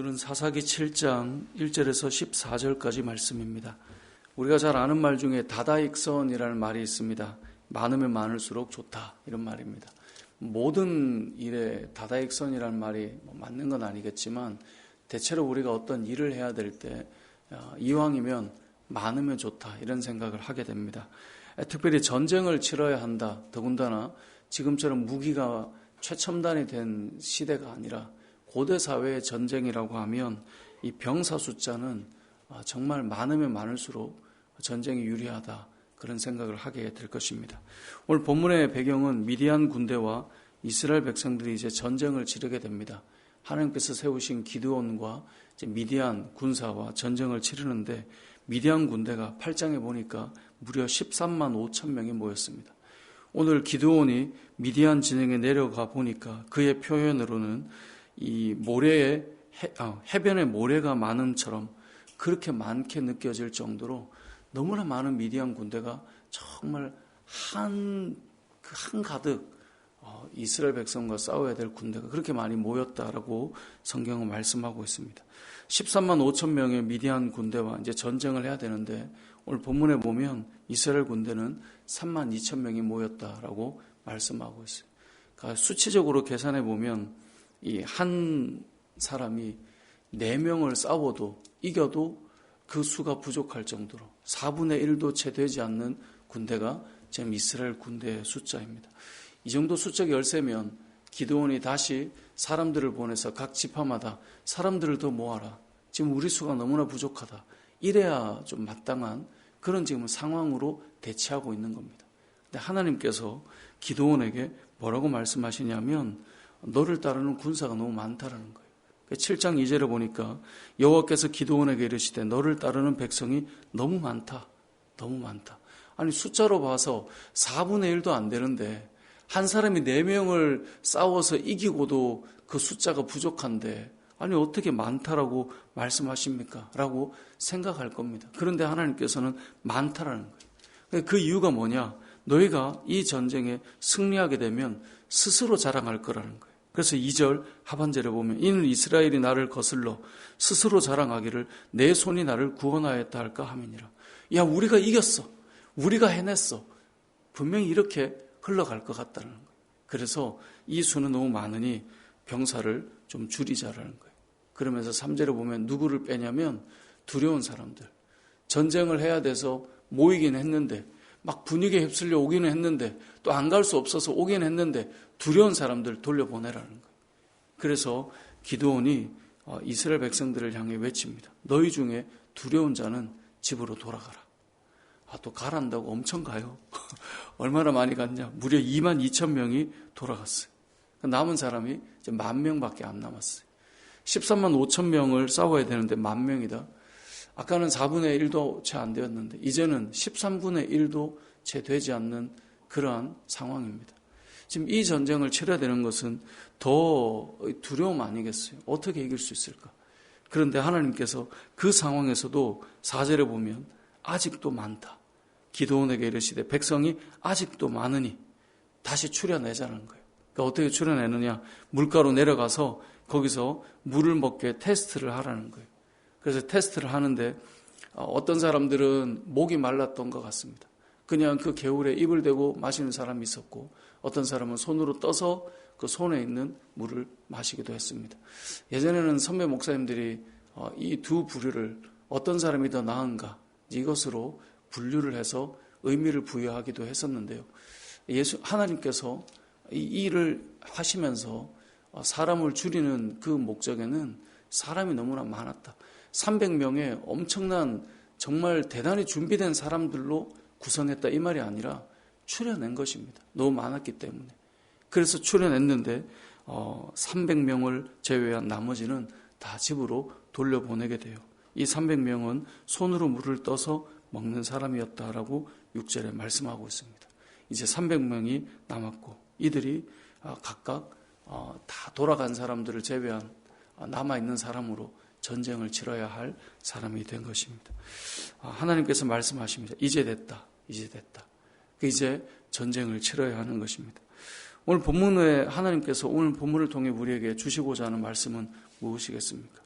오늘은 사사기 7장 1절에서 14절까지 말씀입니다. 우리가 잘 아는 말 중에 다다익선이라는 말이 있습니다. 많으면 많을수록 좋다 이런 말입니다. 모든 일에 다다익선이라는 말이 뭐 맞는 건 아니겠지만 대체로 우리가 어떤 일을 해야 될때 어, 이왕이면 많으면 좋다 이런 생각을 하게 됩니다. 특별히 전쟁을 치러야 한다. 더군다나 지금처럼 무기가 최첨단이 된 시대가 아니라 고대 사회의 전쟁이라고 하면 이 병사 숫자는 아, 정말 많으면 많을수록 전쟁이 유리하다. 그런 생각을 하게 될 것입니다. 오늘 본문의 배경은 미디안 군대와 이스라엘 백성들이 이제 전쟁을 치르게 됩니다. 하나님께서 세우신 기드온과 미디안 군사와 전쟁을 치르는데 미디안 군대가 8장에 보니까 무려 13만 5천 명이 모였습니다. 오늘 기드온이 미디안 진영에 내려가 보니까 그의 표현으로는 이 모래에 해, 아, 해변에 모래가 많음처럼 그렇게 많게 느껴질 정도로 너무나 많은 미디안 군대가 정말 한, 그한 가득 어, 이스라엘 백성과 싸워야 될 군대가 그렇게 많이 모였다라고 성경은 말씀하고 있습니다. 13만 5천 명의 미디안 군대와 이제 전쟁을 해야 되는데 오늘 본문에 보면 이스라엘 군대는 3만 2천 명이 모였다라고 말씀하고 있어요. 그러니까 수치적으로 계산해 보면 이 한 사람이 4명을 싸워도 이겨도 그 수가 부족할 정도로 4분의 1도 채 되지 않는 군대가 지금 이스라엘 군대의 숫자입니다. 이 정도 숫자가 열세면 기드온이 다시 사람들을 보내서 각 지파마다 사람들을 더 모아라. 지금 우리 수가 너무나 부족하다. 이래야 좀 마땅한 그런 지금 상황으로 대치하고 있는 겁니다. 근데 하나님께서 기도원에게 뭐라고 말씀하시냐면 너를 따르는 군사가 너무 많다라는 거예요. 7장 2절에 보니까 여호와께서 기도원에게 이르시되 너를 따르는 백성이 너무 많다. 너무 많다. 아니 숫자로 봐서 4분의 1도 안 되는데 한 사람이 4명을 싸워서 이기고도 그 숫자가 부족한데 아니 어떻게 많다라고 말씀하십니까? 라고 생각할 겁니다. 그런데 하나님께서는 많다라는 거예요. 그 이유가 뭐냐? 너희가 이 전쟁에 승리하게 되면 스스로 자랑할 거라는 거예요. 그래서 2절 하반절에 보면 이는 이스라엘이 나를 거슬러 스스로 자랑하기를 내 손이 나를 구원하였다 할까 함이니라. 야 우리가 이겼어. 우리가 해냈어. 분명히 이렇게 흘러갈 것 같다는 거예요. 그래서 이 수는 너무 많으니 병사를 좀 줄이자라는 거예요. 그러면서 3절에 보면 누구를 빼냐면 두려운 사람들. 전쟁을 해야 돼서 모이긴 했는데 막 분위기에 휩쓸려 오기는 했는데 또 안 갈 수 없어서 오긴 했는데 두려운 사람들 돌려보내라는 거예요. 그래서 기도원이 어, 이스라엘 백성들을 향해 외칩니다. 너희 중에 두려운 자는 집으로 돌아가라. 아, 또 가란다고 엄청 가요. 얼마나 많이 갔냐? 무려 2만 2천 명이 돌아갔어요. 남은 사람이 이제 만 명밖에 안 남았어요. 13만 5천 명을 싸워야 되는데 만 명이다. 아까는 4분의 1도 채 안 되었는데 이제는 13분의 1도 채 되지 않는 그러한 상황입니다. 지금 이 전쟁을 치러야 되는 것은 더 두려움 아니겠어요? 어떻게 이길 수 있을까? 그런데 하나님께서 그 상황에서도 4절에 보면 아직도 많다. 기도원에게 이르시되 백성이 아직도 많으니 다시 출현내자는 거예요. 그러니까 어떻게 출현내느냐? 물가로 내려가서 거기서 물을 먹게 테스트를 하라는 거예요. 그래서 테스트를 하는데 어, 어떤 사람들은 목이 말랐던 것 같습니다. 그냥 그 개울에 입을 대고 마시는 사람이 있었고 어떤 사람은 손으로 떠서 그 손에 있는 물을 마시기도 했습니다. 예전에는 선배 목사님들이 어, 이두 부류를 어떤 사람이 더 나은가 이것으로 분류를 해서 의미를 부여하기도 했었는데요. 예수 하나님께서 이 일을 하시면서 어, 사람을 줄이는 그 목적에는 사람이 너무나 많았다. 300명의 엄청난 정말 대단히 준비된 사람들로 구성했다 이 말이 아니라 출연낸 것입니다. 너무 많았기 때문에. 그래서 출연했는데 어, 300명을 제외한 나머지는 다 집으로 돌려보내게 돼요. 이 300명은 손으로 물을 떠서 먹는 사람이었다라고 6절에 말씀하고 있습니다. 이제 300명이 남았고 이들이 어, 각각 어, 다 돌아간 사람들을 제외한 어, 남아있는 사람으로 전쟁을 치러야 할 사람이 된 것입니다. 하나님께서 말씀하십니다. 이제 됐다. 이제 됐다. 그 이제 전쟁을 치러야 하는 것입니다. 오늘 본문에 하나님께서 오늘 본문을 통해 우리에게 주시고자 하는 말씀은 무엇이겠습니까?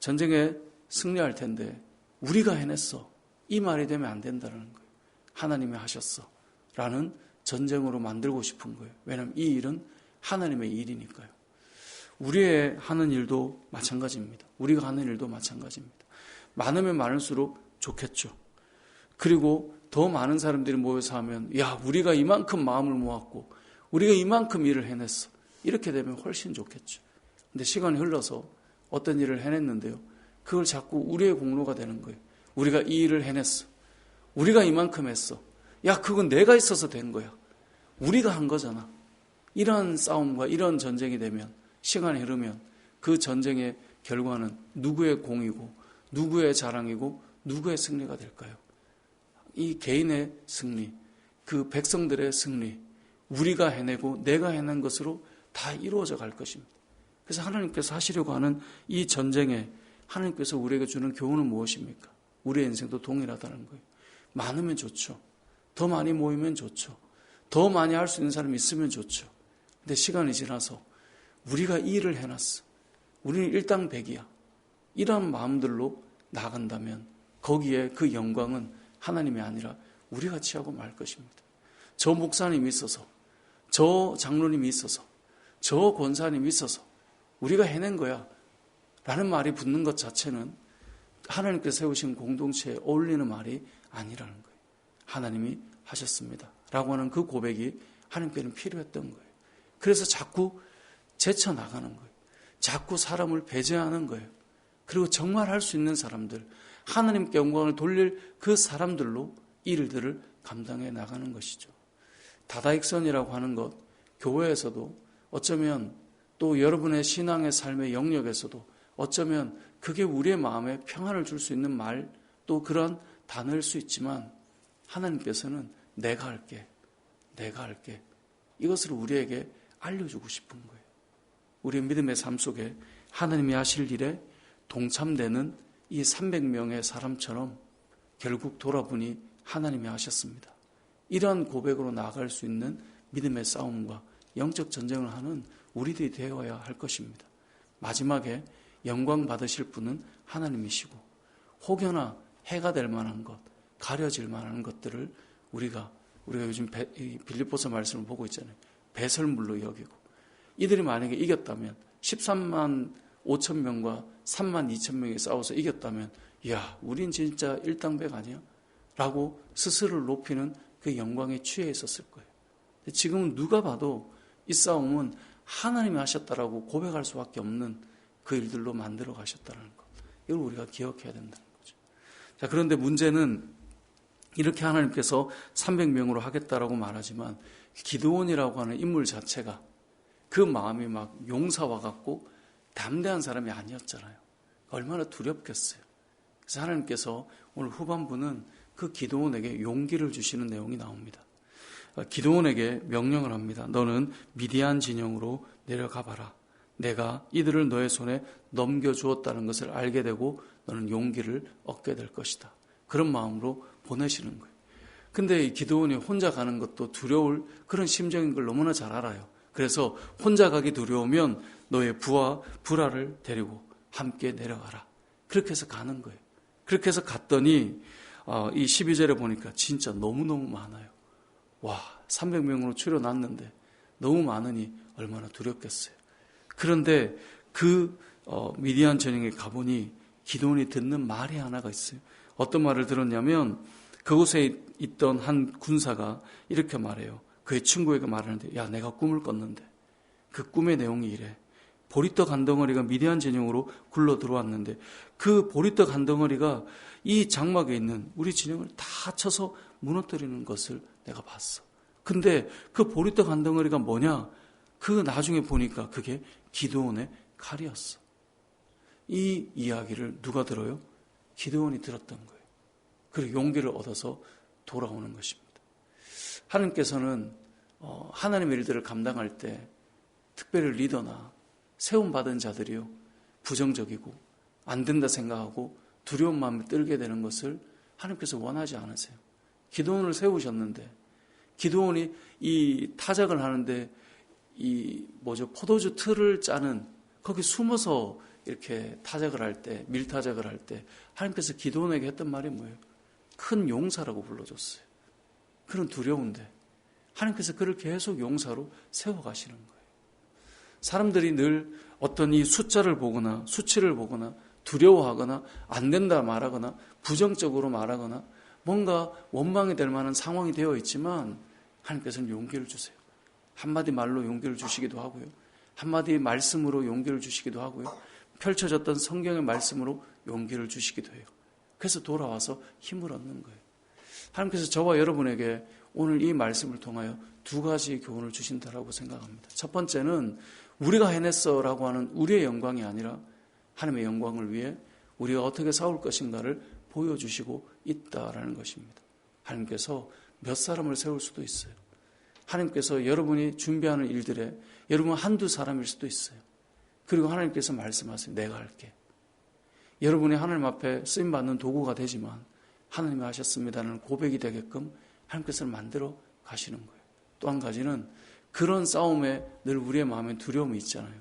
전쟁에 승리할 텐데 우리가 해냈어. 이 말이 되면 안 된다는 거예요. 하나님이 하셨어. 라는 전쟁으로 만들고 싶은 거예요. 왜냐하면 이 일은 하나님의 일이니까요. 우리의 하는 일도 마찬가지입니다. 우리가 하는 일도 마찬가지입니다. 많으면 많을수록 좋겠죠. 그리고 더 많은 사람들이 모여서 하면, 야, 우리가 이만큼 마음을 모았고, 우리가 이만큼 일을 해냈어. 이렇게 되면 훨씬 좋겠죠. 근데 시간이 흘러서 어떤 일을 해냈는데요. 그걸 자꾸 우리의 공로가 되는 거예요. 우리가 이 일을 해냈어. 우리가 이만큼 했어. 야, 그건 내가 있어서 된 거야. 우리가 한 거잖아. 이런 싸움과 이런 전쟁이 되면, 시간이 흐르면 그 전쟁의 결과는 누구의 공이고, 누구의 자랑이고, 누구의 승리가 될까요? 이 개인의 승리, 그 백성들의 승리, 우리가 해내고 내가 해낸 것으로 다 이루어져 갈 것입니다. 그래서 하나님께서 하시려고 하는 이 전쟁에 하나님께서 우리에게 주는 교훈은 무엇입니까? 우리의 인생도 동일하다는 거예요. 많으면 좋죠. 더 많이 모이면 좋죠. 더 많이 할 수 있는 사람이 있으면 좋죠. 근데 시간이 지나서 우리가 이 일을 해놨어. 우리는 일당백이야. 이런 마음들로 나간다면 거기에 그 영광은 하나님이 아니라 우리가 취하고 말 것입니다. 저 목사님이 있어서, 저 장로님이 있어서, 저 권사님이 있어서 우리가 해낸 거야. 라는 말이 붙는 것 자체는 하나님께서 세우신 공동체에 어울리는 말이 아니라는 거예요. 하나님이 하셨습니다. 라고 하는 그 고백이 하나님께는 필요했던 거예요. 그래서 자꾸 제쳐나가는 거예요. 자꾸 사람을 배제하는 거예요. 그리고 정말 할 수 있는 사람들, 하나님께 영광을 돌릴 그 사람들로 일들을 감당해 나가는 것이죠. 다다익선이라고 하는 것, 교회에서도 어쩌면 또 여러분의 신앙의 삶의 영역에서도 어쩌면 그게 우리의 마음에 평안을 줄 수 있는 말, 또 그런 단어일 수 있지만 하나님께서는 내가 할게, 내가 할게. 이것을 우리에게 알려주고 싶은 거예요. 우리의 믿음의 삶 속에 하나님이 하실 일에 동참되는 이 300명의 사람처럼 결국 돌아보니 하나님이 하셨습니다. 이러한 고백으로 나아갈 수 있는 믿음의 싸움과 영적 전쟁을 하는 우리들이 되어야 할 것입니다. 마지막에 영광 받으실 분은 하나님이시고 혹여나 해가 될 만한 것, 가려질 만한 것들을 우리가 우리가 요즘 빌립보서 말씀을 보고 있잖아요. 배설물로 여기고 이들이 만약에 이겼다면 13만 5천 명과 3만 2천 명이 싸워서 이겼다면 야, 우린 진짜 일당백 아니야? 라고 스스로를 높이는 그 영광에 취해 있었을 거예요. 지금은 누가 봐도 이 싸움은 하나님이 하셨다라고 고백할 수밖에 없는 그 일들로 만들어 가셨다는 것. 이걸 우리가 기억해야 된다는 거죠. 자, 그런데 문제는 이렇게 하나님께서 300명으로 하겠다라고 말하지만 기드온이라고 하는 인물 자체가 그 마음이 막 용사와 같고 담대한 사람이 아니었잖아요. 얼마나 두렵겠어요. 그래서 하나님께서 오늘 후반부는 그 기도원에게 용기를 주시는 내용이 나옵니다. 기도원에게 명령을 합니다. 너는 미디안 진영으로 내려가 봐라. 내가 이들을 너의 손에 넘겨주었다는 것을 알게 되고 너는 용기를 얻게 될 것이다. 그런 마음으로 보내시는 거예요. 근데 이 기도원이 혼자 가는 것도 두려울 그런 심정인 걸 너무나 잘 알아요. 그래서 혼자 가기 두려우면 너의 부하, 불화를 데리고 함께 내려가라. 그렇게 해서 가는 거예요. 그렇게 해서 갔더니 어, 이 12절에 보니까 진짜 너무너무 많아요. 와, 300명으로 추려놨는데 너무 많으니 얼마나 두렵겠어요. 그런데 그 어, 미디안 전형에 가보니 기도원이 듣는 말이 하나가 있어요. 어떤 말을 들었냐면 그곳에 있던 한 군사가 이렇게 말해요. 그의 친구에게 말하는데 야 내가 꿈을 꿨는데 그 꿈의 내용이 이래. 보리떡 한 덩어리가 미디안 진영으로 굴러 들어왔는데 그 보리떡 한 덩어리가 이 장막에 있는 우리 진영을 다 쳐서 무너뜨리는 것을 내가 봤어. 근데 그 보리떡 한 덩어리가 뭐냐? 그 나중에 보니까 그게 기도원의 칼이었어. 이 이야기를 누가 들어요? 기도원이 들었던 거예요. 그리고 용기를 얻어서 돌아오는 것입니다. 하나님께서는 어, 하나님의 일들을 감당할 때 특별히 리더나 세움받은 자들이요 부정적이고 안 된다 생각하고 두려운 마음에 떨게 되는 것을 하나님께서 원하지 않으세요. 기도원을 세우셨는데 기도원이 이 타작을 하는데 이 뭐죠 포도주 틀을 짜는 거기 숨어서 이렇게 타작을 할 때, 밀타작을 할 때, 하나님께서 기도원에게 했던 말이 뭐예요? 큰 용사라고 불러줬어요. 그런 두려운데, 하나님께서 그를 계속 용사로 세워가시는 거예요. 사람들이 늘 어떤 이 숫자를 보거나 수치를 보거나 두려워하거나 안 된다 말하거나 부정적으로 말하거나 뭔가 원망이 될 만한 상황이 되어 있지만 하나님께서는 용기를 주세요. 한마디 말로 용기를 주시기도 하고요. 한마디 말씀으로 용기를 주시기도 하고요. 펼쳐졌던 성경의 말씀으로 용기를 주시기도 해요. 그래서 돌아와서 힘을 얻는 거예요. 하나님께서 저와 여러분에게 오늘 이 말씀을 통하여 두 가지 교훈을 주신다라고 생각합니다. 첫 번째는 우리가 해냈어라고 하는 우리의 영광이 아니라 하나님의 영광을 위해 우리가 어떻게 싸울 것인가를 보여주시고 있다라는 것입니다. 하나님께서 몇 사람을 세울 수도 있어요. 하나님께서 여러분이 준비하는 일들에 여러분 한두 사람일 수도 있어요. 그리고 하나님께서 말씀하세요. 내가 할게. 여러분이 하나님 앞에 쓰임 받는 도구가 되지만 하나님이 하셨습니다는 고백이 되게끔 하나님께서 만들어 가시는 거예요. 또 한 가지는 그런 싸움에 늘 우리의 마음에 두려움이 있잖아요.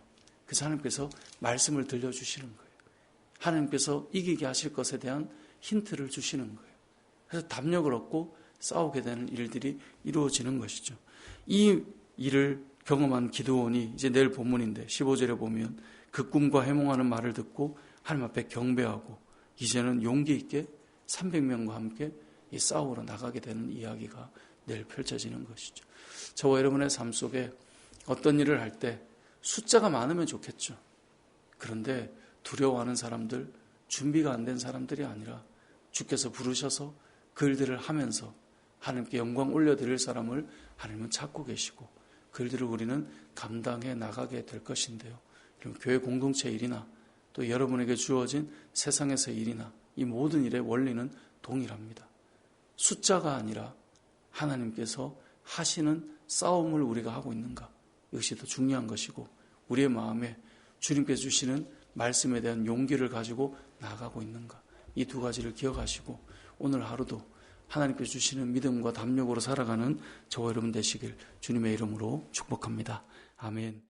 그래서 하나님께서 말씀을 들려주시는 거예요. 하나님께서 이기게 하실 것에 대한 힌트를 주시는 거예요. 그래서 담력을 얻고 싸우게 되는 일들이 이루어지는 것이죠. 이 일을 경험한 기도원이 이제 내일 본문인데 15절에 보면 그 꿈과 해몽하는 말을 듣고 하나님 앞에 경배하고 이제는 용기 있게 300명과 함께 이 싸우러 나가게 되는 이야기가 내일 펼쳐지는 것이죠. 저와 여러분의 삶 속에 어떤 일을 할 때 숫자가 많으면 좋겠죠. 그런데 두려워하는 사람들, 준비가 안 된 사람들이 아니라 주께서 부르셔서 그 일들을 하면서 하나님께 영광 올려드릴 사람을 하나님은 찾고 계시고 그 일들을 우리는 감당해 나가게 될 것인데요. 교회 공동체 일이나 또 여러분에게 주어진 세상에서 일이나 이 모든 일의 원리는 동일합니다. 숫자가 아니라 하나님께서 하시는 싸움을 우리가 하고 있는가? 이것이 더 중요한 것이고 우리의 마음에 주님께서 주시는 말씀에 대한 용기를 가지고 나가고 있는가? 이 두 가지를 기억하시고 오늘 하루도 하나님께서 주시는 믿음과 담력으로 살아가는 저와 여러분 되시길 주님의 이름으로 축복합니다. 아멘.